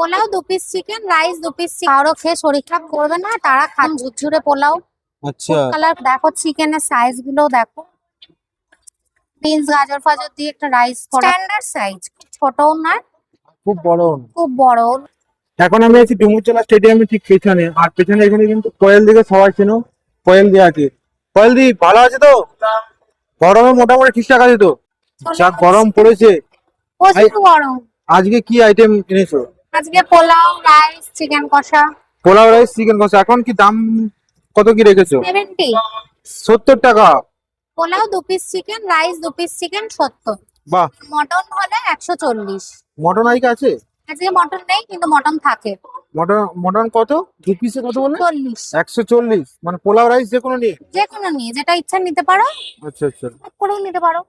পোলাও দু piece chicken rice দু piece কারও খেয়ে শরীর খারাপ করবে না তারা খান ঝুরঝুরে পোলাও। আচ্ছা। কালার দেখো চিকেনের সাইজগুলো দেখো। বিনস গাজর ফাজর দিয়ে একটা রাইস স্ট্যান্ডার্ড সাইজ ছোটও নয় খুব বড় খুব বড় এখন আমি আছি ডুমুরচলা স্টেডিয়ামে ঠিক পেছনে। আর পেছনে এখানে কিন্তু কোয়েল দিকে সবাই চেনো কোয়েল দি আছে কোয়েল দি ভালো আছে তো? গরমে মোটামুটি ঠিকঠাক আছে তো? যা গরম পড়েছে। গরম। আজকে কি আইটেম এনেছো? আজকে পোলাও রাইস চিকেন কষা। পোলাও রাইস চিকেন কষা। এখন কি দাম কত কি রেখেছো? সেভেন্টি সত্তর টাকা। পোলাও দু পিস চিকেন রাইস দু পিস চিকেন সত্তর। বাহ। মটন হলে একশো চল্লিশ। মটন আইক আছে? আজকে মটন নেই কিন্তু মটন থাকে। মটন মটন কত? দু পিসে কত বলে? চল্লিশ। একশো চল্লিশ। মানে পোলাও রাইস যে কোনো নিয়ে? যে কোনো নিয়ে যেটা ইচ্ছা নিতে পারো। আচ্ছা আচ্ছা। করেও নিতে পারো।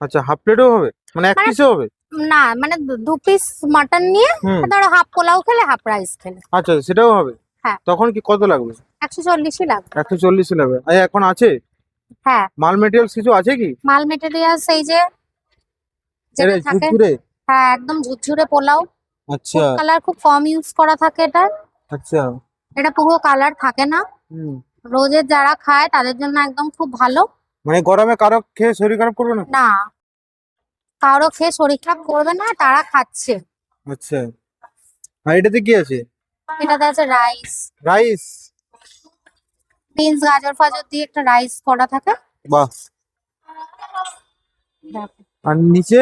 আচ্ছা হাফ প্লেটও হবে? মানে এক মানে- পিসও হবে? না মানে দু- পিস মাটন নিয়ে ধরো হাফ পোলাও খেলে হাফ রাইস খেলে। আচ্ছা সেটাও হবে? হ্যাঁ। তখন কি কত লাগবে? একশো চল্লিশই লাগবে। একশো চল্লিশে লাগবে। এখন আছে? হ্যাঁ। মাল মেটেরিয়ালস কিছু আছে কি? মাল মেটেরিয়ালস এই যে যেটা থাকে। হ্যাঁ একদম ঝুরঝুরে পোলাও। আচ্ছা। কালার খুব কম ইউজ করা থাকে এটা। আচ্ছা। এটা পুরো কালার থাকে না। হুম। রোজের যারা খায় তাদের জন্য একদম খুব ভালো। মানে গরমে কারও খেয়ে শরীর খারাপ করবে না? না। কারও খেয়ে শরীর খারাপ করবে না তারা খাচ্ছে। আচ্ছা। আর এটাতে কি আছে? এটাতে আছে রাইস রাইস বিনস গাজর ফাজর দিয়ে একটা রাইস করা থাকে। বাহ। দেখো। আর নিচে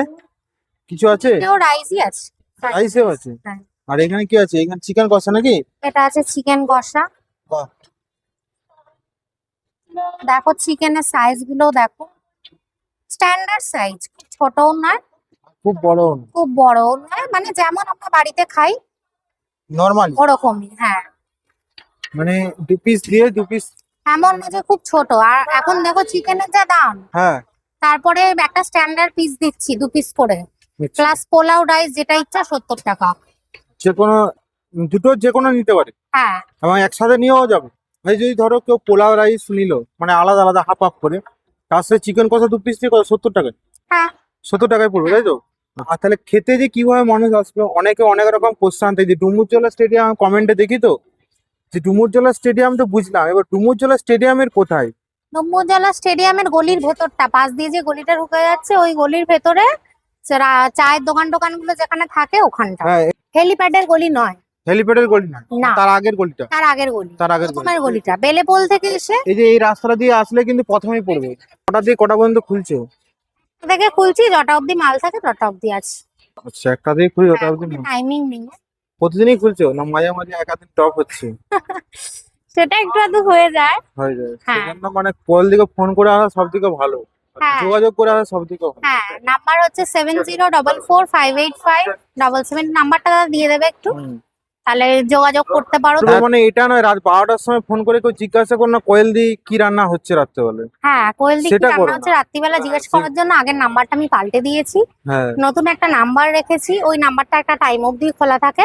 কিছু আছে? এটাও রাইসই আছে। রাইসেও আছে। হ্যাঁ। আর এখানে কি আছে? এখানে চিকেন কষা নাকি? এটা আছে চিকেন কষা। বাহ। দেখো চিকেনের সাইজগুলো দেখো। স্ট্যান্ডার্ড সাইজ ছোটও নয় খুব বড় খুব বড় নয় মানে যেমন আমরা বাড়িতে খাই নর্মাল ওরকমই হ্যাঁ। মানে দু পিস দিয়ে দু পিস এমন না যে খুব ছোট আর এখন দেখো চিকেনের যা দাম হ্যাঁ। তারপরে একটা স্ট্যান্ডার্ড পিস দিচ্ছি দু পিস করে। আচ্ছা। প্লাস পোলাও রাইস যেটা ইচ্ছা সত্তর টাকা। যে কোনো দুটো যে কোনো নিতে পারে। হ্যাঁ। এবং একসাথে নিয়েও যাবে। যদি ধরো কেউ পোলাও রাইস নিল মানে আলাদা আলাদা হাফ হাফ করে তার সাথে চিকেন কষা দু পিস দিয়ে কত? সত্তর টাকায়? হ্যাঁ। সত্তর টাকায় পড়বে তাই তো? আর তাহলে খেতে যে কীভাবে মানুষ আসবে? অনেকে অনেক রকম কোশ্চেন যে ডুমুরজলা স্টেডিয়াম কমেন্টে দেখি তো? যে ডুমুরজলা স্টেডিয়াম তো বুঝলাম এবার ডুমুরজলা স্টেডিয়ামের কোথায়? ডুম্বুজলা স্টেডিয়ামের গলির ভেতরটা পাশ দিয়ে যে গলিটা ঢুকে যাচ্ছে ওই গলির ভেতরে চায়ের দোকান টোকানগুলো যেখানে থাকে ওখানটা। হ্যাঁ হেলিপ্যাডের গলি নয়। হেলিপ্যাডের গলি না না। তার আগের গলিটা। তার আগের গলি। তার আগের গলি। প্রথমের গলিটা। বেলেপোল থেকে এসে এই যে এই রাস্তাটা দিয়ে আসলে কিন্তু প্রথমেই পড়বে। কটা দিয়ে কটা পর্যন্ত খুলছে থেকে খুলছি যটা অব্দি মাল থাকে তটা অব্দি আছে। আচ্ছা একটা দিয়ে খুলি ওটা অবধি টাইমিং নেই। প্রতিদিনই খুলছে না মাঝে মাঝে একাধিক টপ হচ্ছে। সেটা একটু আধটু হয়ে যায়। হয়ে যায়। হ্যাঁ। সেজন্য মানে কল দিকে ফোন করে আসা সব থেকে ভালো। হ্যাঁ। যোগাযোগ করে আসা সব থেকে ভালো। হ্যাঁ নাম্বার হচ্ছে seven zero double four five eight five double seven নাম্বারটা দিয়ে দেবে একটু। তাহলে যোগাযোগ করতে পারো মানে এটা নয় রাত বারোটার সময় ফোন করে কেউ জিজ্ঞাসা করে না কোয়েল দি কি রান্না হচ্ছে রাত্রেবেলা হ্যাঁ কোয়েল সেটা করো। রান্না হচ্ছে রাত্রিবেলা জিজ্ঞেস করার জন্য আগের নাম্বারটা আমি পাল্টে দিয়েছি। হ্যাঁ। নতুন একটা নাম্বার রেখেছি ওই নাম্বারটা একটা টাইম অবধি খোলা থাকে।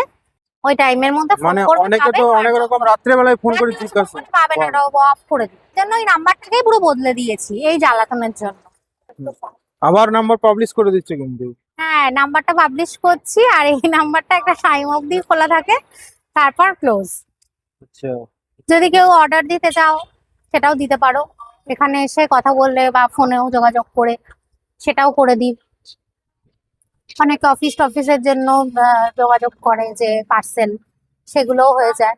ওই টাইমের মধ্যে ফোন মানে করবে অনেকে তো অনেক রকম রাত্রেবেলায় ফোন করে জিজ্ঞাসা। পাবে না অফ করে দিই জন্য ওই নাম্বারটাকেই পুরো বদলে দিয়েছি এই জ্বালাতনের জন্য। আবার নাম্বার পাবলিশ করে দিচ্ছে কিন্তু। হ্যাঁ নাম্বারটা পাবলিশ করছি আর এই নাম্বারটা একটা টাইম অবধি খোলা থাকে তারপর ক্লোজ আচ্ছা। যদি কেউ অর্ডার দিতে চাও সেটাও দিতে পারো। এখানে এসে কথা বললে বা ফোনেও যোগাযোগ করে সেটাও করে দিই। অনেকে অফিস টফিসের জন্য যোগাযোগ করে যে পার্সেল সেগুলোও হয়ে যায়।